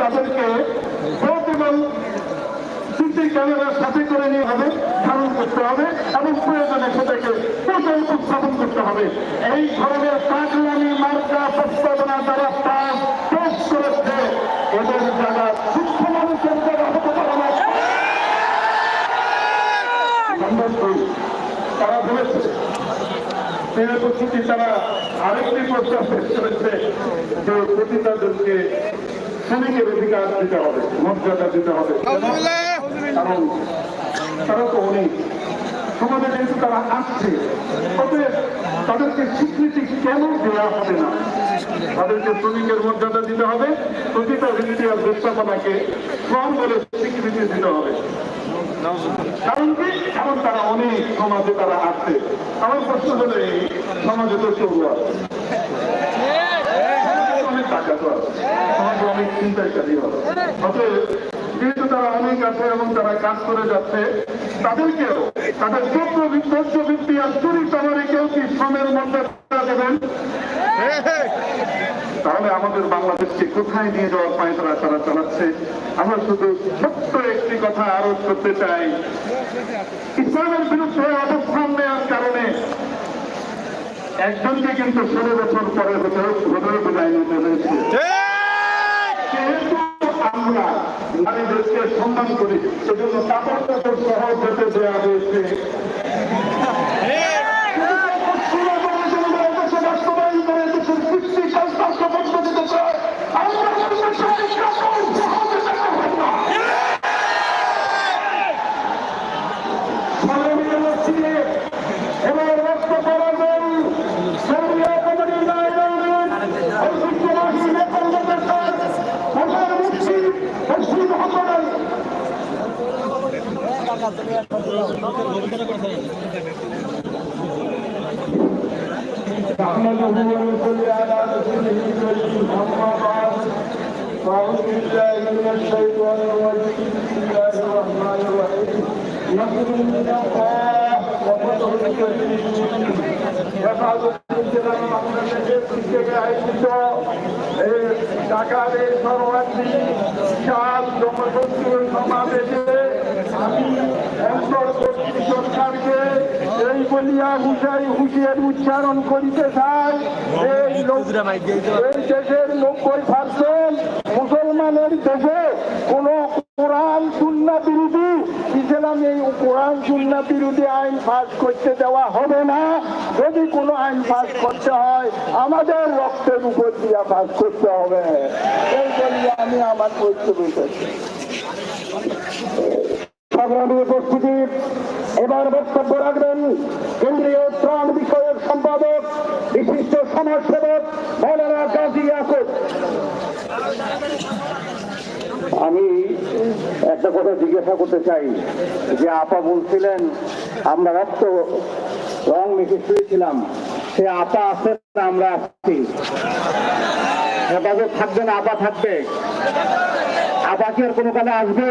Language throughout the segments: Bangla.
তাদেরকে এবং সিসি ক্যামেরার সাথে করে নিয়ে হবে, ধারণ করতে হবে এবং প্রয়োজনে সেটাকে প্রচার উপস্থাপন করতে হবে। এই ধরনের কাকলামি মার্কা, প্রস্তাবনা দ্বারা তারা আরেকটি প্রস্তাব পেশ করেছে যে পতিতাদেরকে শ্রমিকের অধিকার দিতে হবে, মর্যাদা দিতে হবে। কারণ তারা তো অনেক। সমাজে যেহেতু তারা আসছে, অতএব তাদেরকে স্বীকৃতি কেন দেওয়া হবে না? তাদেরকে শ্রমিকের মর্যাদা দিতে হবে, প্রতিটা ভিত্তির ব্যবস্থাপনাকে শ্রম বলে স্বীকৃতি দিতে হবে। কারণ কি? কারণ তারা অনেক সমাজে তারা আসছে। আমার প্রশ্ন হলো সমাজে তো চৌর আছে। যেহেতু তারা অনেক আছে এবং তারা কাজ করে যাচ্ছে, তাদেরকেও, তাদের বৃত্তি আর চুরি কেউ কি শ্রমের মধ্যে দেবেন? তাহলে আমাদের বাংলাদেশকে কোথায় নিয়ে যাওয়ার পায় তারা তারা চালাচ্ছে? আমরা শুধু ছোট্ট একটি কথা আরোপ করতে চাই। ইসলামের বিরুদ্ধে অবস্থান নেওয়ার কারণে একজনকে কিন্তু ষোলো বছর পরে হতে ষোলোই জুলাই নিতে হয়েছে। যেহেতু আমরা নারীদেরকে সম্মান করি সেজন্য কাপড় কাপড় সহ যেতে দেওয়া হয়েছে বাস্তবায়ন করে দেশের কৃষ্টি সংস্পর্শ বন্ধ দিতে চায় আমরা বলতে চাই কাপড় সহ যেতে পারবেন না মাননীয় মসজিদে এবার বক্তব্য রাখবেন সৌরিয়া কমিটির নায়কের ঐতিহ্যবাহী নেতাদের প্রধান মুক্তি মুসলিম মোহাম্মদ نحمده ونصلي على رسوله الكريم اما بعد فاعوذ بالله من الشيطان الرجيم بسم الله الرحمن الرحيم نصر من الله وفتح كريم يفعل الكلام বাংলাদেশের থেকে আয়োজিত এই ঢাকার এই সর্বাত্মী সাত জনশক্তির সমাবেশে আমি বলিয়া উচ্চারণ করিতে চাই এই দেশের মুসলমানের দেশে কোন কোরআন সুন্না বিরোধী ইসলাম এই কোরআন সুন্না বিরোধী আইন পাস করতে দেওয়া হবে না যদি কোনো আইন পাস করতে হয় আমাদের রক্তের উপর দিয়া পাস করতে হবে এই বলিয়া আমি আমার বক্তব্য সংগ্রামী এবার বক্তব্য রাখবেন কেন্দ্রীয় ত্রাণ সম্পাদক, বিশিষ্ট সমাজসেবক মৌলানা গাজী আমি একটা কথা জিজ্ঞাসা করতে চাই, যে আপা বলছিলেন, আমরা রক্ত, রং মেখে শুয়েছিলাম। সে আপা আছে আমরা আসছি হেফাজত থাকবে না আপা থাকবে। আপা কি আর কোনো কালে আসবে?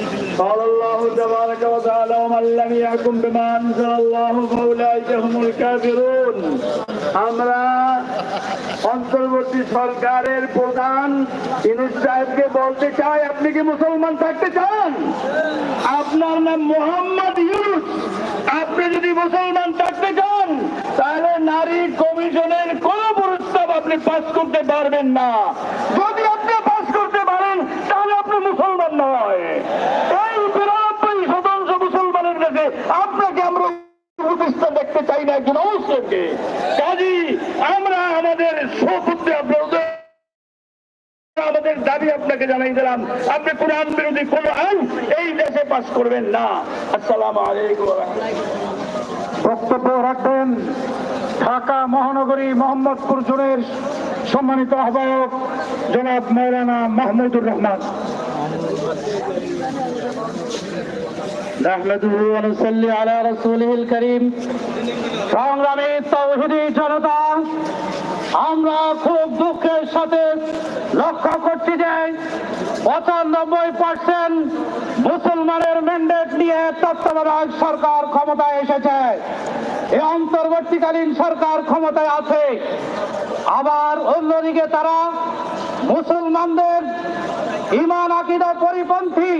قال الله تبارك وتعالى ومن لم يحكم بما أنزل الله فأولئك هم الكافرون আমরা অন্তর্বর্তী সরকারের প্রধান ইনুস সাহেবকে বলতে চাই আপনি কি মুসলমান থাকতে চান আপনার নাম মোহাম্মদ ইউনুস আপনি যদি মুসলমান থাকতে চান তাহলে নারী কমিশনের কোন প্রস্তাব আপনি পাস করতে পারবেন না যদি আপনি দেখতে চাই না একজন অবশ্যকে। কাজী, আমরা আমাদের সপুত্রে আপনার আমাদের দাবি আপনাকে জানাই দিলাম। আপনি কোরআন বিরোধী কোন আইন এই দেশে করবেন না। আসসালামু বক্তব্য রাখবেন ঢাকা মহানগরী মোহাম্মদপুর জোনের সম্মানিত আহ্বায়ক জনাব মৌলানা মাহমুদুর রহমান। نحمده ونصلي على رسوله الكريم সংগ্রামী তৌহিদি জনতা আমরা খুব দুঃখের সাথে লক্ষ্য করছি যে পঁচানব্বই পার্সেন্ট মুসলমানের ম্যান্ডেট নিয়ে তত্ত্বাবধায়ক সরকার ক্ষমতায় এসেছে এই অন্তর্বর্তীকালীন সরকার ক্ষমতায় আছে আবার অন্যদিকে তারা মুসলমানদের ইমান আকিদা পরিপন্থী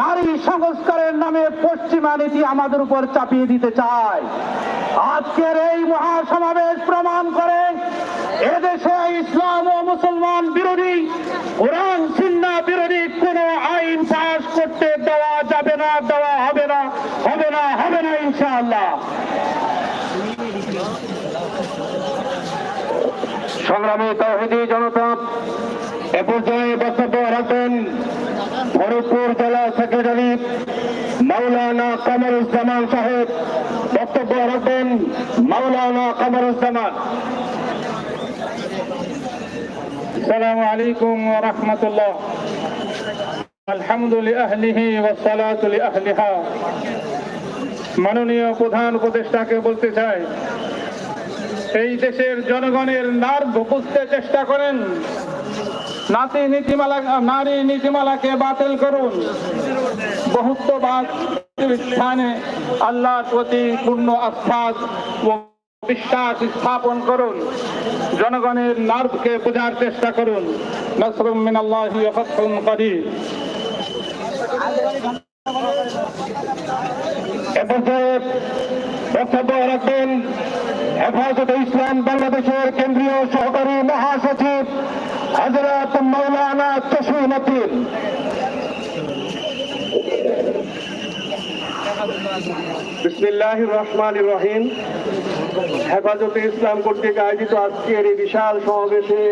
নারী সংস্কারের নামে পশ্চিমা নীতি আমাদের উপর চাপিয়ে দিতে চায়। আজকের এই মহাসমাবেশ প্রমাণ করে এদেশে ইসলাম ও মুসলমান বিরোধী, কোরআন, সিন্না বিরোধী কোন আইন পাশ করতে দেওয়া যাবে না, দেওয়া হবে না হবে না হবে না ইনশাআল্লাহ। সংগ্রামী তৌহিদি জনতা, এ পর্যায়ে বক্তব্য রাখবেন কামরুজ্জামান সাহেব বক্তব্য রাখবেন মাওলানা কামরুজ্জামান السلام عليكم ورحمة الله الحمد لأهله والصلاة لأهلها মাননীয় প্রধান উপদেষ্টাকে বলতে চাই এই দেশের জনগণের নার্ভ বুঝতে চেষ্টা করেন নাতি নীতিমালা নারী নীতিমালাকে বাতিল করুন বহুত্ববাদ স্থানে আল্লাহর প্রতি পূর্ণ আস্থা ও বিশ্বাস স্থাপন করুন। জনগণের নার্ভকে বোঝার চেষ্টা করুন। নসরুম হেফাজতে ইসলাম বাংলাদেশের কেন্দ্রীয় সহকারী মহাসচিব হজরত মৌলানা তসুন বিসমিল্লাহ রহমান রহিম। হেফাজতে ইসলাম কর্তৃক আয়োজিত আজকের এই বিশাল সমাবেশে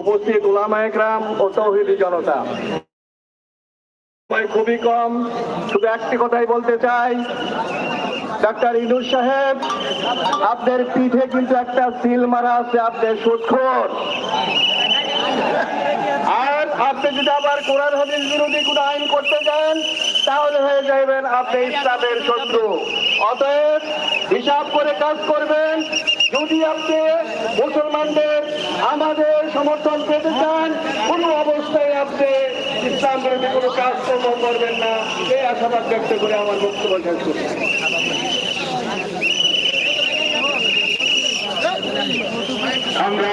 উপস্থিত ওলামায় গ্রাম ও তৌহিদি জনতা। খুবই কম, শুধু একটি কথাই বলতে চাই। ডাক্তার ইনুস সাহেব, আপনার পিঠে কিন্তু একটা সিল মারা আছে, আপনার সুৎখোর আপনি যদি আবার কোরআন হাদিস বিরোধী কোন আইন করতে যান, তাহলে হয়ে যাবেন আপনি ইসলামের শত্রু। অতএব হিসাব করে কাজ করবেন, যদি আপনি মুসলমানদের আমাদের সমর্থন পেতে চান, কোনো অবস্থায় আপনি ইসলাম বিরোধী কোনো কাজ কর্ম করবেন না। এই আশাবাদ ব্যক্ত করে আমার বক্তব্য শেষ আমরা